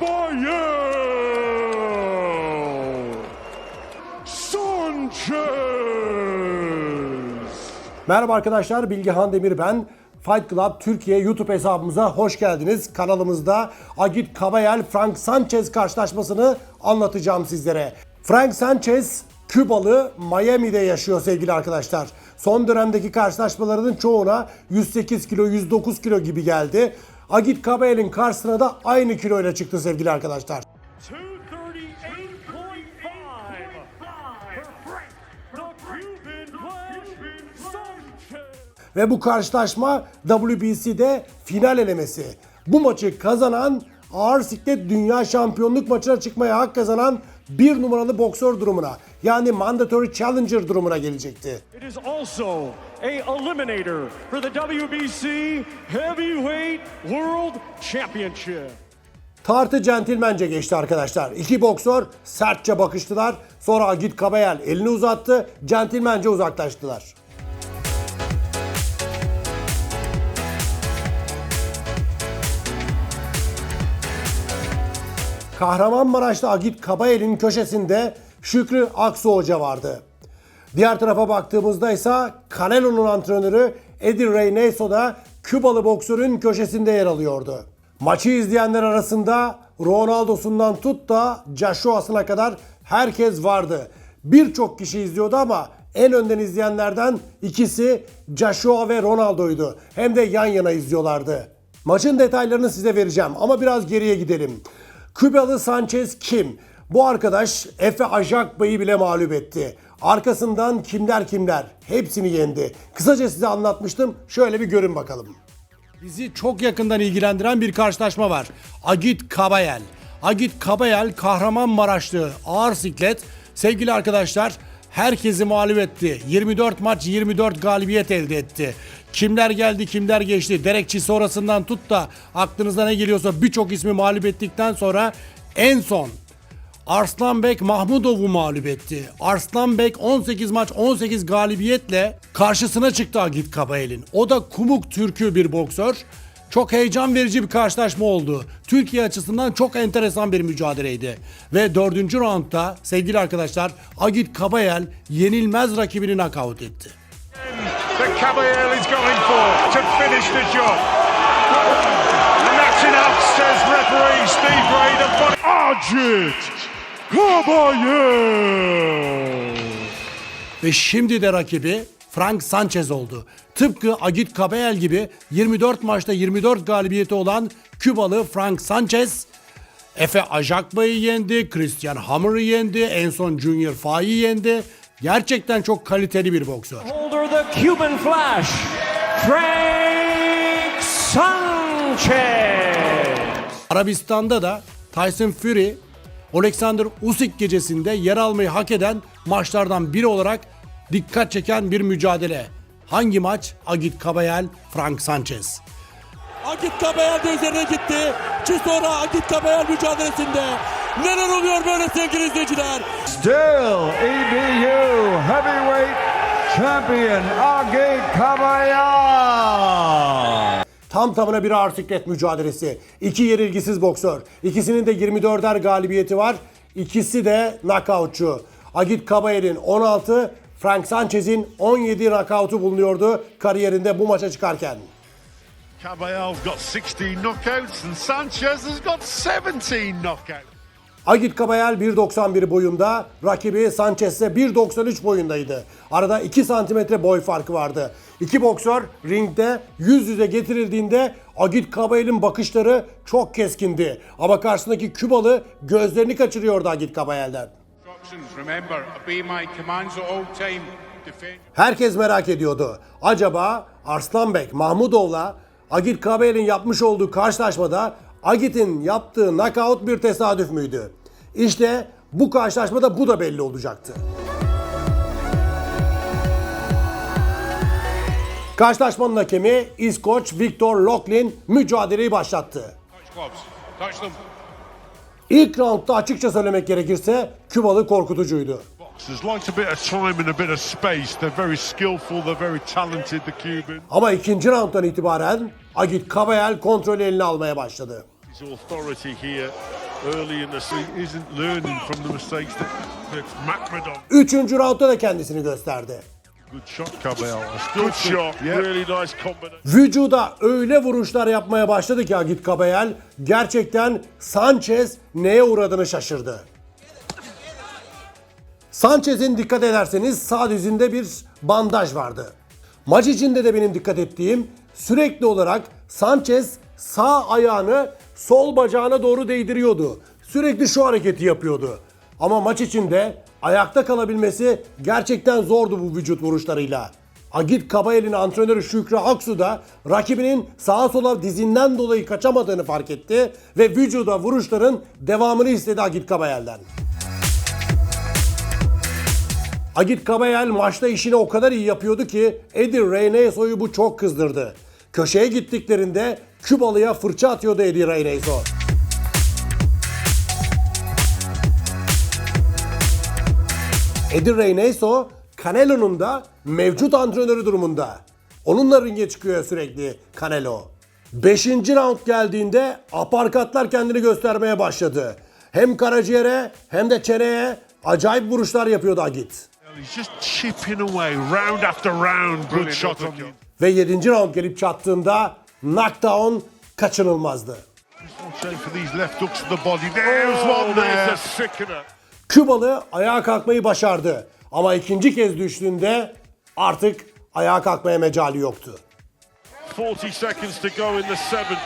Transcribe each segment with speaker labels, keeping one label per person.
Speaker 1: Caballero Sanchez.
Speaker 2: Merhaba arkadaşlar, Bilgehan Demir ben. Fight Club Türkiye YouTube hesabımıza hoş geldiniz. Kanalımızda Agit Kabayel Frank Sanchez karşılaşmasını anlatacağım sizlere. Frank Sanchez Kübalı Miami'de yaşıyor sevgili arkadaşlar. Son dönemdeki karşılaşmalarının çoğuna 108 kilo, 109 kilo gibi geldi. Agit Kabayel'in karşısına da aynı kiloyla çıktı sevgili arkadaşlar.
Speaker 1: 238.5 for Frank the Cuban Flash Sanchez.
Speaker 2: Ve bu karşılaşma WBC'de final elemesi. Bu maçı kazanan ağır siklet dünya şampiyonluk maçına çıkmaya hak kazanan bir numaralı boksör durumuna yani mandatory challenger durumuna gelecekti.
Speaker 1: It is also a eliminator for the WBC Heavyweight World Championship.
Speaker 2: Tartı centilmence geçti arkadaşlar. İki boksör sertçe bakıştılar. Sonra Agit Kabayel elini uzattı. Centilmence uzaklaştılar. Kahramanmaraş'ta Agit Kabayel'in köşesinde Şükrü Aksu Hoca vardı. Diğer tarafa baktığımızda ise Canelo'nun antrenörü Eddie Reyneso da Kübalı boksörün köşesinde yer alıyordu. Maçı izleyenler arasında Ronaldo'sundan tut da Joshua'sına kadar herkes vardı. Birçok kişi izliyordu ama en önden izleyenlerden ikisi Joshua ve Ronaldo'ydu. Hem de yan yana izliyorlardı. Maçın detaylarını size vereceğim ama biraz geriye gidelim. Kübalı Sanchez kim? Bu arkadaş Efe Ajakba'yı bile mağlup etti. Arkasından kimler kimler hepsini yendi. Kısaca size anlatmıştım. Şöyle bir görün bakalım. Bizi çok yakından ilgilendiren bir karşılaşma var. Agit Kabayel. Agit Kabayel Kahramanmaraşlı ağır siklet. Sevgili arkadaşlar herkesi mağlup etti. 24 maç 24 galibiyet elde etti. Kimler geldi kimler geçti. Derekçi sonrasından tut da aklınıza ne geliyorsa birçok ismi mağlup ettikten sonra en son Arslanbek Mahmudov'u mağlup etti. Arslanbek 18 maç 18 galibiyetle karşısına çıktı Agit Kabayel'in. O da Kumuk Türk'ü bir boksör. Çok heyecan verici bir karşılaşma oldu. Türkiye açısından çok enteresan bir mücadeleydi. Ve dördüncü roundda sevgili arkadaşlar Agit Kabayel yenilmez rakibini nakavt etti.
Speaker 1: Agit Caballero.
Speaker 2: Ve şimdi de rakibi Frank Sanchez oldu. Tıpkı Agit Kabayel gibi 24 maçta 24 galibiyeti olan Kübalı Frank Sanchez, Efe Ajakba'yı yendi, Christian Hammer'ı yendi, en son Junior Fa'yı yendi. Gerçekten çok kaliteli bir boksör.
Speaker 1: Holder the Cuban Flash, Frank Sanchez.
Speaker 2: Arabistan'da da Tyson Fury, Alexander Usyk gecesinde yer almayı hak eden maçlardan biri olarak dikkat çeken bir mücadele. Hangi maç? Agit Kabayel, Frank Sanchez.
Speaker 3: Agit Kabayel de üzerine gitti. Şu sonra Agit Kabayel mücadelesinde. Neler oluyor böyle sevgili izleyiciler?
Speaker 4: Still EBU Heavyweight Champion Agit Kabayel.
Speaker 2: Tam tamına bir ağır siklet mücadelesi. İki yenilgisiz boksör. İkisinin de 24'er galibiyeti var. İkisi de knockoutçu. Agit Kabayel'in 16, Frank Sanchez'in 17 knockout'u bulunuyordu kariyerinde bu maça çıkarken.
Speaker 5: Caballel's got 16 knockouts and Sanchez has got 17 knockouts.
Speaker 2: Agit Kabayel 1.91 boyunda, rakibi Sanchez ise 1.93 boyundaydı. Arada 2 santimetre boy farkı vardı. İki boksör ringde yüz yüze getirildiğinde Agit Kabayel'in bakışları çok keskindi. Ama karşısındaki Kübalı gözlerini kaçırıyordu Agit Kabayel'den. Herkes merak ediyordu. Acaba Arslanbek Mahmudov'la Agit Kabayel'in yapmış olduğu karşılaşmada Agit'in yaptığı knockout bir tesadüf müydü? İşte bu karşılaşmada bu da belli olacaktı. Karşılaşmanın hakemi İskoç Victor Locklin mücadeleyi başlattı.
Speaker 6: Touch gloves. Touch them.
Speaker 2: İlk roundda açıkça söylemek gerekirse Kübalı korkutucuydu. Ama ikinci rounddan itibaren Agit Kabayel kontrolü eline almaya başladı. Üçüncü roundda da kendisini gösterdi. Vücuda öyle vuruşlar yapmaya başladı ki Agit Kabayel gerçekten Sanchez neye uğradığını şaşırdı. Sanchez'in dikkat ederseniz sağ dizinde bir bandaj vardı. Maç içinde de benim dikkat ettiğim sürekli olarak Sanchez sağ ayağını sol bacağına doğru değdiriyordu. Sürekli şu hareketi yapıyordu. Ama maç içinde ayakta kalabilmesi gerçekten zordu bu vücut vuruşlarıyla. Agit Kabayel'in antrenörü Şükrü Aksu da rakibinin sağa sola dizinden dolayı kaçamadığını fark etti ve vücuda vuruşların devamını istedi Agit Kabayel'den. Agit Kabayel maçta işini o kadar iyi yapıyordu ki Eddie Reyneso'yu bu çok kızdırdı. Köşeye gittiklerinde Kübalı'ya fırça atıyordu Eddie Reyneso. Eddie Reyneso Canelo'nun da mevcut antrenörü durumunda. Onunla ringe çıkıyor sürekli Canelo. Beşinci round geldiğinde aparkatlar kendini göstermeye başladı. Hem karaciğere hem de çeneye acayip vuruşlar yapıyordu Agit.
Speaker 5: He's just chipping away round after round. Good shot on the.
Speaker 2: Ve 7. round gelip çattığında knockdown kaçınılmazdı. Kübalı ayağa kalkmayı başardı. Ama ikinci kez düştüğünde artık ayağa kalkmaya mecali yoktu.
Speaker 5: 40 seconds to go in the seventh.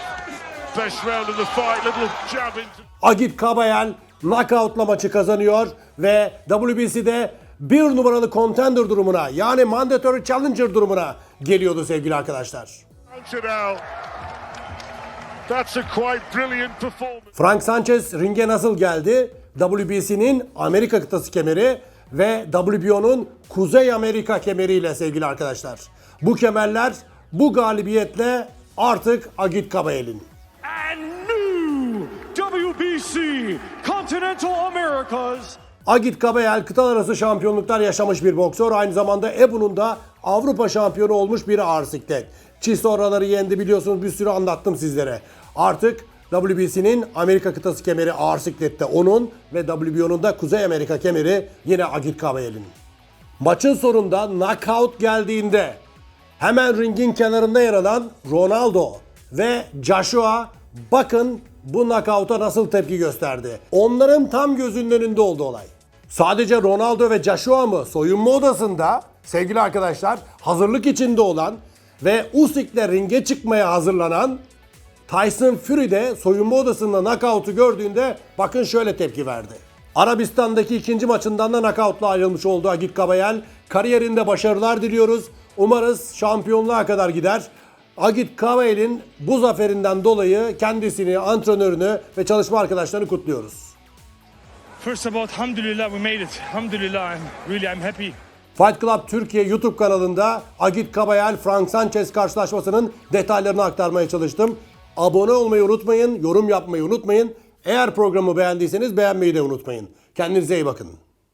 Speaker 5: Best round of the fight. Little jab into.
Speaker 2: Agit Kabayel knockoutla maçı kazanıyor ve WBC'de bir numaralı contender durumuna yani mandatory challenger durumuna geliyordu sevgili arkadaşlar.
Speaker 5: That's a quite brilliant performance.
Speaker 2: Frank Sanchez ringe nasıl geldi? WBC'nin Amerika kıtası kemeri ve WBO'nun Kuzey Amerika kemeriyle sevgili arkadaşlar. Bu kemerler bu galibiyetle artık Agit Kabayel'in.
Speaker 1: WBC Continental Americas
Speaker 2: Agit Kabayel kıtalar arası şampiyonluklar yaşamış bir boksör. Aynı zamanda Ebu'nun da Avrupa şampiyonu olmuş bir ağır siklet. Chisoraları yendi biliyorsunuz bir sürü anlattım sizlere. Artık WBC'nin Amerika kıtası kemeri ağır siklette onun ve WBO'nun da Kuzey Amerika kemeri yine Agit Kabayel'in. Maçın sonunda knockout geldiğinde hemen ringin kenarında yer alan Ronaldo ve Joshua bakın bu knockout'a nasıl tepki gösterdi. Onların tam gözünün önünde oldu olay. Sadece Ronaldo ve Joshua mı soyunma odasında sevgili arkadaşlar hazırlık içinde olan ve Usyk'le ringe çıkmaya hazırlanan Tyson Fury de soyunma odasında knockout'u gördüğünde bakın şöyle tepki verdi. Arabistan'daki ikinci maçından da knockout'la ayrılmış oldu Agit Kabayel. Kariyerinde başarılar diliyoruz. Umarız şampiyonluğa kadar gider. Agit Kabayel'in bu zaferinden dolayı kendisini, antrenörünü ve çalışma arkadaşlarını kutluyoruz.
Speaker 7: First of all, alhamdulillah, we made it. Alhamdulillah, I'm really, I'm happy.
Speaker 2: Fight Club Türkiye YouTube kanalında Agit Kabayel Frank Sanchez karşılaşmasının detaylarını aktarmaya çalıştım. Abone olmayı unutmayın, yorum yapmayı unutmayın. Eğer programı beğendiyseniz beğenmeyi de unutmayın. Kendinize iyi bakın.